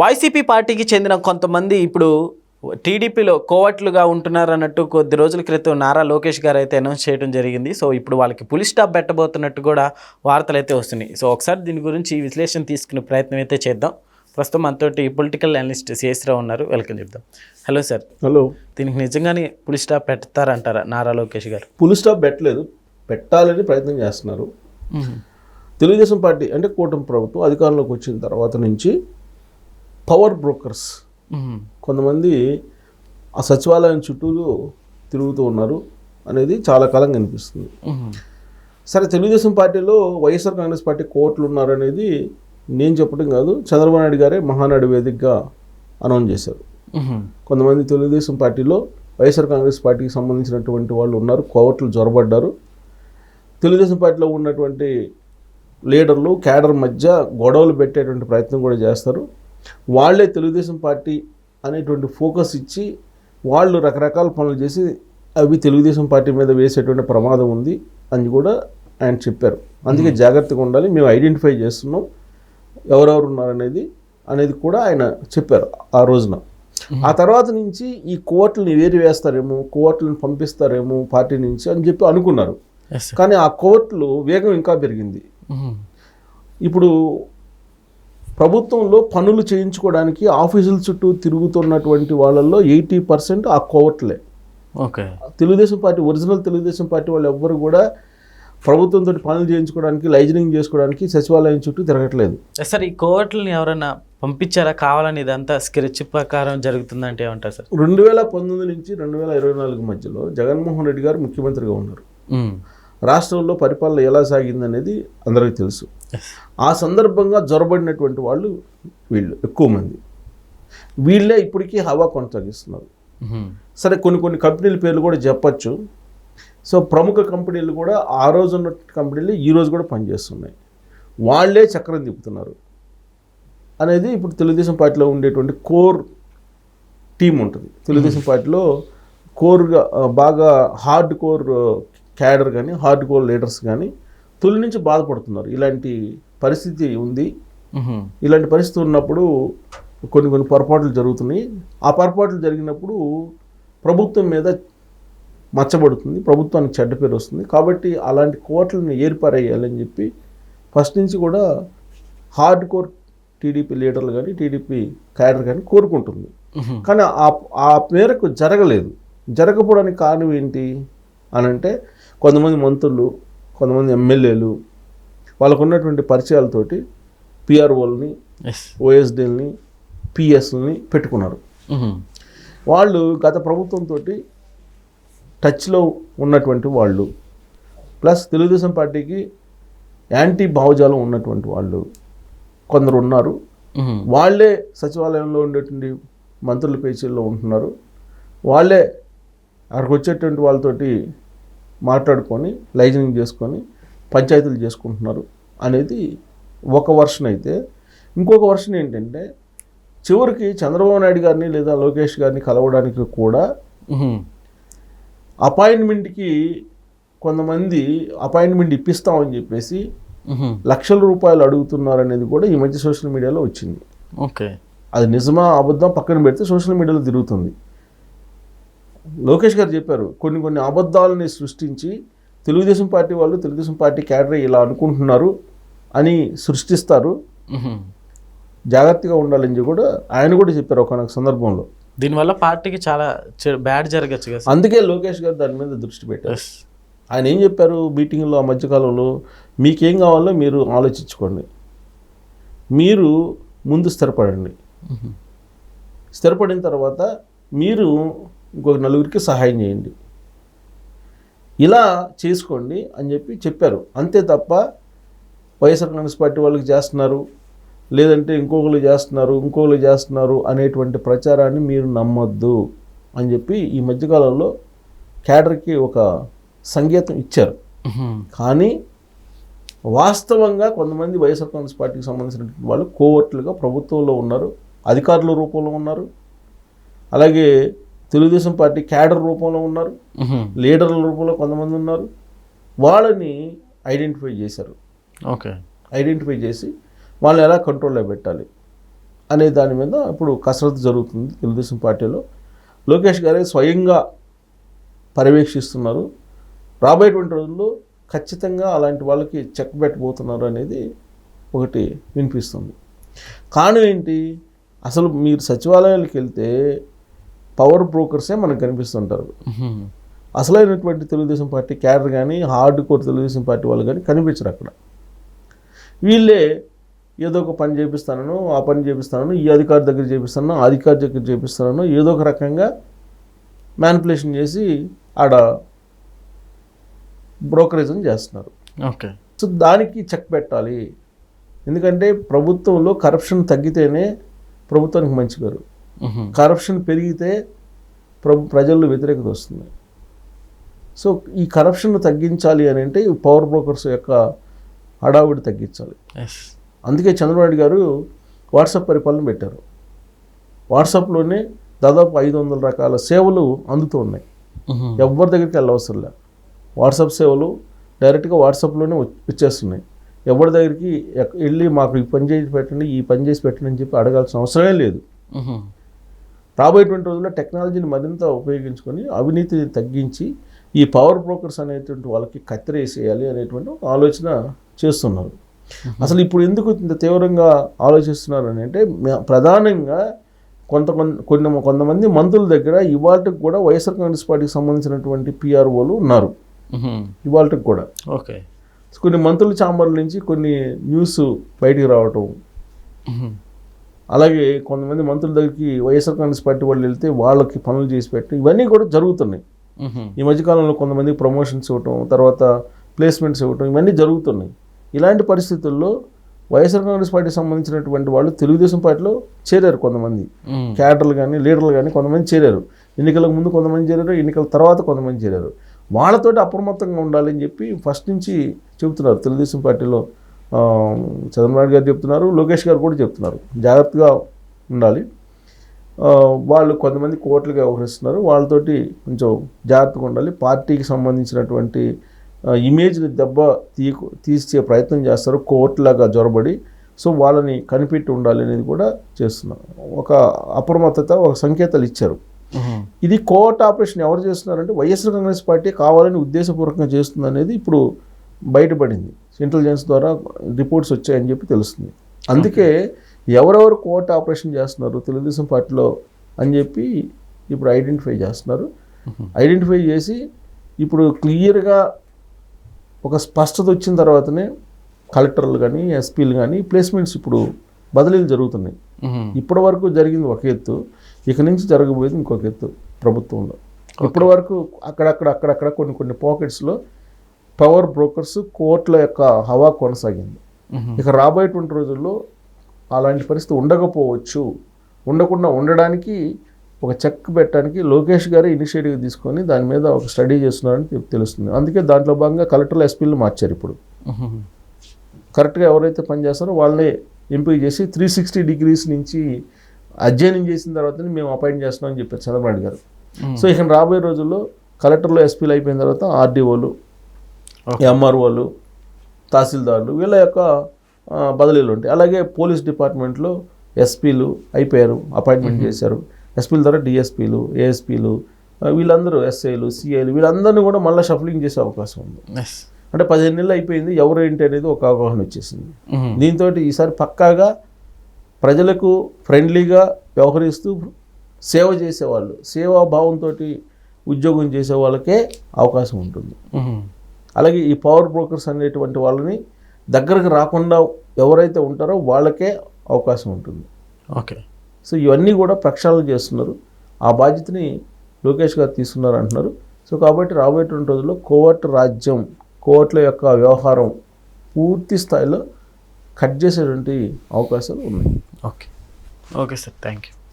YCP పార్టీకి చెందిన కొంతమంది ఇప్పుడు టీడీపీలో కోవట్లుగా ఉంటున్నారు అన్నట్టు కొద్ది రోజుల క్రితం నారా లోకేష్ గారు అయితే అనౌన్స్ చేయడం జరిగింది. సో ఇప్పుడు వాళ్ళకి పులి స్టాప్ పెట్టబోతున్నట్టు కూడా వార్తలు అయితే వస్తున్నాయి. సో ఒకసారి దీని గురించి విశ్లేషణ తీసుకునే ప్రయత్నం అయితే చేద్దాం. ప్రస్తుతం మనతోటి పొలిటికల్ అనలిస్ట్ సిఎస్రావు ఉన్నారు. వెల్కమ్ చెప్దాం. Hello sir. హలో. దీనికి నిజంగానే పులి స్టాప్ పెడతారంటారా నారా లోకేష్ గారు? పులి స్టాప్ పెట్టలేదు. పెట్టాలని ప్రయత్నం చేస్తున్నారు. తెలుగుదేశం పార్టీ అంటే కూటమి ప్రభుత్వం అధికారంలోకి వచ్చిన తర్వాత నుంచి పవర్ బ్రోకర్స్. కొంతమంది ఆ సచివాలయం చుట్టూ తిరుగుతూ ఉన్నారు అనేది చాలా కాలంగా అనిపిస్తుంది సరే తెలుగుదేశం పార్టీలో వైఎస్ఆర్ కాంగ్రెస్ పార్టీ కోట్లు ఉన్నారనేది నేను చెప్పడం కాదు చంద్రబాబు నాయుడు గారే మహానాడు వేదికగా అనౌన్స్ చేశారు. కొంతమంది తెలుగుదేశం పార్టీలో వైఎస్ఆర్ కాంగ్రెస్ పార్టీకి సంబంధించినటువంటి వాళ్ళు ఉన్నారు కోవట్లు జొరబడ్డారు. తెలుగుదేశం పార్టీలో ఉన్నటువంటి లీడర్లు క్యాడర్ మధ్య గొడవలు పెట్టేటువంటి ప్రయత్నం కూడా చేస్తారు. వాళ్ళే తెలుగుదేశం పార్టీ అనేటువంటి ఫోకస్ ఇచ్చి వాళ్ళు రకరకాల పనులు చేసి అవి తెలుగుదేశం పార్టీ మీద వేసేటువంటి ప్రమాదం ఉంది అని కూడా ఆయన చెప్పారు. అందుకే జాగ్రత్తగా ఉండాలి. మేము ఐడెంటిఫై చేస్తున్నాం. ఎవరెవరు ఉన్నారనేది అనేది కూడా ఆయన చెప్పారు ఆ రోజున. ఆ తర్వాత నుంచి ఈ కోర్టుని వేరు వేస్తారేమో కోర్టులను పంపిస్తారేమో పార్టీ నుంచి అని చెప్పి అనుకున్నారు. కానీ ఆ కోర్టులు వేగం ఇంకా పెరిగింది. ఇప్పుడు ప్రభుత్వంలో పనులు చేయించుకోవడానికి ఆఫీసుల చుట్టూ తిరుగుతున్నటువంటి వాళ్ళల్లో ఎయిటీ పర్సెంట్ ఆ కోర్టులే okay. Telugu Desam party original Telugu Desam party వాళ్ళు ఎవ్వరు కూడా ప్రభుత్వంతో పనులు చేయించుకోవడానికి లైజనింగ్ చేసుకోవడానికి సచివాలయం చుట్టూ తిరగట్లేదు. సార్ ఈ కోవట్లని ఎవరైనా పంపించారా? కావాలని ఇదంతా స్కెచ్ ప్రకారం జరుగుతుందంటే ఏమంటారు సార్? రెండు వేల పంతొమ్మిది నుంచి రెండు వేల ఇరవై నాలుగు మధ్యలో జగన్మోహన్ రెడ్డి గారు ముఖ్యమంత్రిగా ఉన్నారు. రాష్ట్రంలో పరిపాలన ఎలా సాగిందనేది అందరికీ తెలుసు. ఆ సందర్భంగా జొరబడినటువంటి వాళ్ళు వీళ్ళు ఎక్కువ మంది. వీళ్ళే ఇప్పటికీ హవా కొనసాగిస్తున్నారు. సరే కొన్ని కొన్ని కంపెనీల పేర్లు కూడా చెప్పచ్చు. సో ప్రముఖ కంపెనీలు కూడా ఆ రోజు ఉన్న కంపెనీలు ఈ రోజు కూడా పనిచేస్తున్నాయి. వాళ్ళే చక్రం తిప్పుతున్నారు. అనేది ఇప్పుడు తెలుగుదేశం పార్టీలో ఉండేటువంటి కోర్ టీం ఉంటుంది. తెలుగుదేశం పార్టీలో కోర్గా బాగా హార్డ్ కోర్ క్యాడర్ కానీ హార్డ్ కోర్ లీడర్స్ కానీ తొలి నుంచి బాధపడుతున్నారు. ఇలాంటి పరిస్థితి ఉంది. ఇలాంటి పరిస్థితి ఉన్నప్పుడు కొన్ని కొన్ని పొరపాట్లు జరుగుతున్నాయి. ఆ పొరపాట్లు జరిగినప్పుడు ప్రభుత్వం మీద మచ్చబడుతుంది. ప్రభుత్వానికి చెడ్డ పేరు వస్తుంది. కాబట్టి అలాంటి కోట్లను ఏర్పారేయాలని చెప్పి ఫస్ట్ నుంచి కూడా హార్డ్ కోర్ టీడీపీ లీడర్లు కానీ టీడీపీ క్యాడర్ కానీ కోరుకుంటుంది. కానీ ఆ ఆ మేరకు జరగలేదు. జరగకపోవడానికి కారణం ఏంటి అని అంటే కొంతమంది మంత్రులు కొంతమంది ఎమ్మెల్యేలు వాళ్ళకు ఉన్నటువంటి పరిచయాలతోటి పిఆర్ఓల్ని ఎస్ ఓఎస్డీల్ని పిఎస్ని పెట్టుకున్నారు. వాళ్ళు గత ప్రభుత్వంతో టచ్లో ఉన్నటువంటి వాళ్ళు ప్లస్ తెలుగుదేశం పార్టీకి యాంటీ భావజాలం ఉన్నటువంటి వాళ్ళు కొందరు ఉన్నారు. వాళ్ళే సచివాలయంలో ఉండేటువంటి మంత్రుల పేచీల్లో ఉంటున్నారు. వాళ్ళే అక్కడికి వచ్చేటువంటి వాళ్ళతోటి మాట్లాడుకొని లైజనింగ్ చేసుకొని పంచాయతీలు చేసుకుంటున్నారు అనేది ఒక వర్షన్ అయితే. ఇంకొక వర్షన్ ఏంటంటే చివరికి చంద్రబాబు నాయుడు గారిని లేదా లోకేష్ గారిని కలవడానికి కూడా అపాయింట్మెంట్కి కొంతమంది అపాయింట్మెంట్ ఇప్పిస్తామని చెప్పేసి లక్షల రూపాయలు అడుగుతున్నారు అనేది కూడా ఈ మధ్య సోషల్ మీడియాలో వచ్చింది. ఓకే. అది నిజమా అబద్ధం పక్కన పెడితే సోషల్ మీడియాలో తిరుగుతుంది. లోకేష్ గారు చెప్పారు కొన్ని కొన్ని అబద్ధాలని సృష్టించి తెలుగుదేశం పార్టీ వాళ్ళు తెలుగుదేశం పార్టీ క్యాడర్ ఇలా అనుకుంటున్నారు అని సృష్టిస్తారు. జాగ్రత్తగా ఉండాలని చెప్పి కూడా ఆయన కూడా చెప్పారు ఒకనొక సందర్భంలో. దీనివల్ల పార్టీకి చాలా బ్యాడ్ జరగచ్చు కదా అందుకే లోకేష్ గారు దాని మీద దృష్టి పెట్టారు. ఆయన ఏం చెప్పారు? మీటింగ్లో ఆ మధ్యకాలంలో మీకేం కావాలో మీరు ఆలోచించుకోండి. మీరు ముందు స్థిరపడండి. స్థిరపడిన తర్వాత మీరు ఇంకొక నలుగురికి సహాయం చేయండి. ఇలా చేసుకోండి అని చెప్పి చెప్పారు. అంతే తప్ప వైఎస్ఆర్ కాంగ్రెస్ పార్టీ వాళ్ళకి చేస్తున్నారు లేదంటే ఇంకొకరు చేస్తున్నారు ఇంకొకరు చేస్తున్నారు అనేటువంటి ప్రచారాన్ని మీరు నమ్మొద్దు అని చెప్పి ఈ మధ్యకాలంలో క్యాడర్కి ఒక సంకేతం ఇచ్చారు. కానీ వాస్తవంగా కొంతమంది వైఎస్ఆర్ కాంగ్రెస్ పార్టీకి సంబంధించినటువంటి వాళ్ళు కోవట్లుగా ప్రభుత్వంలో ఉన్నారు అధికారుల రూపంలో ఉన్నారు. అలాగే తెలుగుదేశం పార్టీ క్యాడర్ రూపంలో ఉన్నారు. లీడర్ల రూపంలో కొంతమంది ఉన్నారు. వాళ్ళని ఐడెంటిఫై చేశారు. ఓకే. ఐడెంటిఫై చేసి వాళ్ళని ఎలా కంట్రోల్లో పెట్టాలి అనే దాని మీద ఇప్పుడు కసరత్తు జరుగుతుంది తెలుగుదేశం పార్టీలో. లోకేష్ గారే స్వయంగా పర్యవేక్షిస్తున్నారు. రాబోయేటువంటి రోజుల్లో ఖచ్చితంగా అలాంటి వాళ్ళకి చెక్ పెట్టబోతున్నారు అనేది ఒకటి వినిపిస్తుంది. కారణం ఏంటి? అసలు మీరు సచివాలయాలకు వెళ్తే పవర్ బ్రోకర్సే మనకు కనిపిస్తుంటారు. అసలైనటువంటి తెలుగుదేశం పార్టీ క్యాడర్ కానీ హార్డ్ కోర్ తెలుగుదేశం పార్టీ వాళ్ళు కానీ కనిపించరు అక్కడ. వీళ్ళే ఏదో ఒక పని చేపిస్తానను ఆ పని చేపిస్తానను ఈ అధికారి దగ్గర చేపిస్తాను ఆ అధికారి దగ్గర చేపిస్తానను ఏదో ఒక రకంగా మ్యానిపులేషన్ చేసి ఆడ బ్రోకరేజం చేస్తున్నారు. ఓకే. సో దానికి చెక్ పెట్టాలి. ఎందుకంటే ప్రభుత్వంలో కరప్షన్ తగ్గితేనే ప్రభుత్వానికి మంచి పేరు. కరప్షన్ పెరిగితే ప్ర ప్రజల్లో వ్యతిరేకత వస్తుంది. సో ఈ కరప్షన్ తగ్గించాలి అని అంటే ఈ పవర్ బ్రోకర్స్ యొక్క హడావుడి తగ్గించాలి. అందుకే చంద్రబాబు గారు వాట్సాప్ పరిపాలన పెట్టారు. వాట్సాప్లోనే దాదాపు ఐదు వందల రకాల సేవలు అందుతూ ఉన్నాయి. ఎవరి దగ్గరికి వెళ్ళవసరం లే వాట్సాప్ సేవలు డైరెక్ట్గా వాట్సాప్లోనే వచ్చి- వచ్చేస్తున్నాయి. ఎవరి దగ్గరికి వెళ్ళి మాకు ఈ పని చేసి పెట్టండి ఈ పని చేసి పెట్టండి అని చెప్పి అడగాల్సిన అవసరమే లేదు. రాబోయేటువంటి రోజుల్లో టెక్నాలజీని మరింత ఉపయోగించుకొని అవినీతిని తగ్గించి ఈ పవర్ బ్రోకర్స్ అనేటువంటి వాళ్ళకి కత్తిరేసేయాలి అనేటువంటి ఆలోచన చేస్తున్నారు. అసలు ఇప్పుడు ఎందుకు ఇంత తీవ్రంగా ఆలోచిస్తున్నారు అని అంటే ప్రధానంగా కొంత కొన్ని కొంతమంది మంత్రుల దగ్గర ఇవాళకి కూడా వైఎస్ఆర్ కాంగ్రెస్ పార్టీకి సంబంధించినటువంటి పిఆర్ఓలు ఉన్నారు. ఇవాళకి కూడా. ఓకే. కొన్ని మంత్రుల ఛాంబర్ల నుంచి కొన్ని న్యూస్ బయటికి రావటం. అలాగే కొంతమంది మంత్రుల దగ్గరికి వైఎస్ఆర్ కాంగ్రెస్ పార్టీ వాళ్ళు వెళ్తే వాళ్ళకి పనులు చేసి పెట్టడం ఇవన్నీ కూడా జరుగుతున్నాయి. ఈ మధ్యకాలంలో కొంతమంది ప్రమోషన్స్ ఇవ్వటం తర్వాత ప్లేస్మెంట్స్ ఇవ్వటం ఇవన్నీ జరుగుతున్నాయి. ఇలాంటి పరిస్థితుల్లో వైఎస్ఆర్ కాంగ్రెస్ పార్టీకి సంబంధించినటువంటి వాళ్ళు తెలుగుదేశం పార్టీలో చేరారు కొంతమంది. క్యాడర్లు కానీ లీడర్లు కానీ కొంతమంది చేరారు. ఎన్నికలకు ముందు కొంతమంది చేరారు ఎన్నికల తర్వాత కొంతమంది చేరారు. వాళ్ళతోటి అప్రమత్తంగా ఉండాలని చెప్పి ఫస్ట్ నుంచి చెబుతున్నారు తెలుగుదేశం పార్టీలో చంద్రబాబు గారు చెప్తున్నారు లోకేష్ గారు కూడా చెప్తున్నారు. జాగ్రత్తగా ఉండాలి. వాళ్ళు కొంతమంది కోట్లుగా వ్యవహరిస్తున్నారు. వాళ్ళతోటి కొంచెం జాగ్రత్తగా ఉండాలి. పార్టీకి సంబంధించినటువంటి ఇమేజ్ని దెబ్బ తీకు తీసే ప్రయత్నం చేస్తారు. కోర్టులాగా జొరబడి. సో వాళ్ళని కనిపెట్టి ఉండాలి అనేది కూడా చేస్తున్నారు ఒక అప్రమత్తత ఒక సంకేతాలు ఇచ్చారు. ఇది కోర్ట్ ఆపరేషన్ ఎవరు చేస్తున్నారంటే వైఎస్ఆర్ కాంగ్రెస్ పార్టీ కావాలని ఉద్దేశపూర్వకంగా చేస్తుంది అనేది ఇప్పుడు బయటపడింది. ఇంటెలిజెన్స్ ద్వారా రిపోర్ట్స్ వచ్చాయని చెప్పి తెలుస్తుంది. అందుకే ఎవరెవరు కోర్ట్ ఆపరేషన్ చేస్తున్నారు తెలుగుదేశం పార్టీలో అని చెప్పి ఇప్పుడు ఐడెంటిఫై చేస్తున్నారు. ఐడెంటిఫై చేసి ఇప్పుడు క్లియర్గా ఒక స్పష్టత వచ్చిన తర్వాతనే కలెక్టర్లు కానీ ఎస్పీలు కానీ ప్లేస్మెంట్స్ ఇప్పుడు బదిలీలు జరుగుతున్నాయి. ఇప్పటి వరకు జరిగింది ఒక ఎత్తు ఇక నుంచి జరగబోయేది ఇంకొక ఎత్తు ప్రభుత్వంలో. ఇప్పటి వరకు అక్కడక్కడ అక్కడక్కడ కొన్ని కొన్ని పాకెట్స్లో పవర్ బ్రోకర్స్ కోర్టుల యొక్క హవా కొనసాగింది. ఇక రాబోయేటువంటి రోజుల్లో అలాంటి పరిస్థితి ఉండకపోవచ్చు. ఉండకుండా ఉండడానికి ఒక చెక్ పెట్టడానికి లోకేష్ గారే ఇనిషియేటివ్ తీసుకొని దాని మీద ఒక స్టడీ చేస్తున్నారని తెలుస్తుంది. అందుకే దాంట్లో భాగంగా కలెక్టర్లు ఎస్పీలు మార్చారు ఇప్పుడు. కరెక్ట్గా ఎవరైతే పనిచేస్తారో వాళ్ళని ఎంపిక చేసి త్రీ సిక్స్టీ డిగ్రీస్ నుంచి అధ్యయనం చేసిన తర్వాతనే మేము అపాయింట్ చేస్తున్నాం అని చెప్పారు చంద్రబాబు గారు. సో ఇక రాబోయే రోజుల్లో కలెక్టర్లు ఎస్పీలు అయిపోయిన తర్వాత ఆర్డీఓలు ఎంఆర్ఓలు తహసీల్దార్లు వీళ్ళ యొక్క బదిలీలు ఉంటాయి. అలాగే పోలీస్ డిపార్ట్మెంట్లో ఎస్పీలు అయిపోయారు అపాయింట్మెంట్ చేశారు. ఎస్పీల ద్వారా డిఎస్పీలు ఏఎస్పీలు వీళ్ళందరూ ఎస్ఐలు సిఐలు వీళ్ళందరినీ కూడా మళ్ళీ షఫలింగ్ చేసే అవకాశం ఉంది. అంటే పదిహేను నెలలు అయిపోయింది ఎవరు ఏంటి అనేది ఒక అవగాహన వచ్చేసింది. దీంతో ఈసారి పక్కాగా ప్రజలకు ఫ్రెండ్లీగా వ్యవహరిస్తూ సేవ చేసేవాళ్ళు సేవా భావంతో ఉద్యోగం చేసే వాళ్ళకే అవకాశం ఉంటుంది. అలాగే ఈ పవర్ బ్రోకర్స్ అనేటువంటి వాళ్ళని దగ్గరకు రాకుండా ఎవరైతే ఉంటారో వాళ్ళకే అవకాశం ఉంటుంది. ఓకే. సో ఇవన్నీ కూడా ప్రక్షాళన చేస్తున్నారు. ఆ బాధ్యతని లోకేష్ గారు తీసుకున్నారు అంటున్నారు. సో కాబట్టి రాబోయేటువంటి రోజుల్లో కోవర్ట్ రాజ్యం కోవర్ట్ల యొక్క వ్యవహారం పూర్తి స్థాయిలో కట్ చేసేటువంటి అవకాశాలు ఉన్నాయి. Okay. Okay sir. Thank you